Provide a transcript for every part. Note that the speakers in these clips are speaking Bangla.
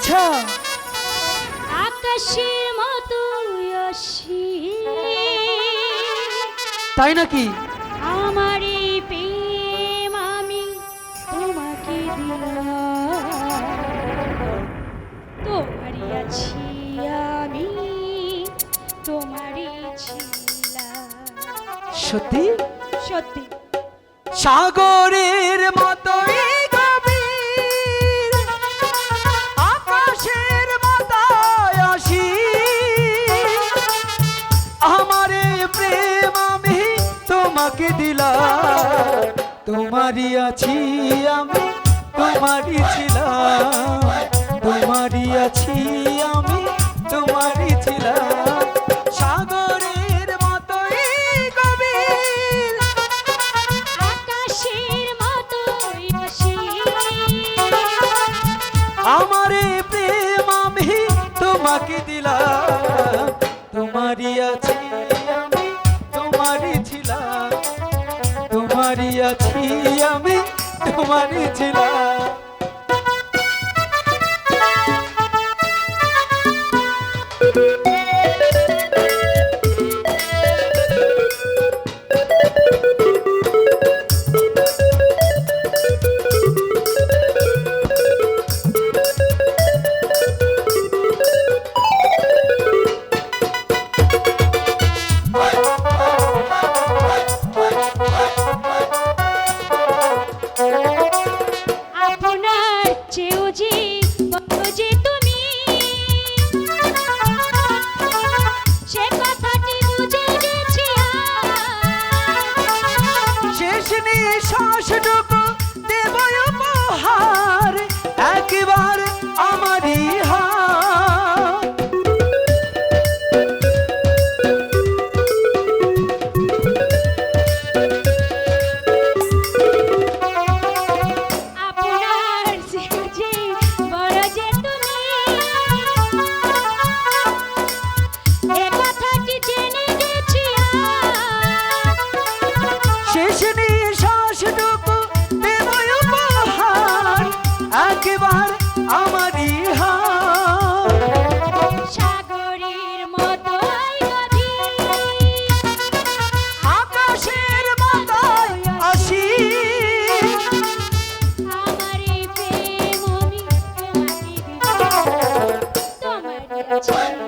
আচ্ছা। আকাশের মতো তাই নাকি? আমার আমি তোমাকে আমি সত্যি? সত্যি। সাগরের ছিলা তোমারই আছি আমি তোমারই ছিলাম। তোমারই আছি আমি তোমারই ছিলাম। সাগরের মতোই গভীর। আকাশের মতোই আমারে প্রেম আমি তোমাকে দিলাম। হইয়াছি আমি তোমার ছিলাম। Tchau, tchau.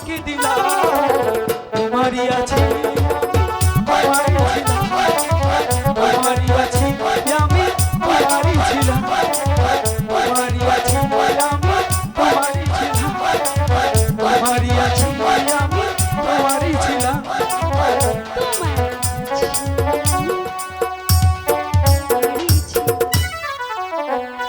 aqui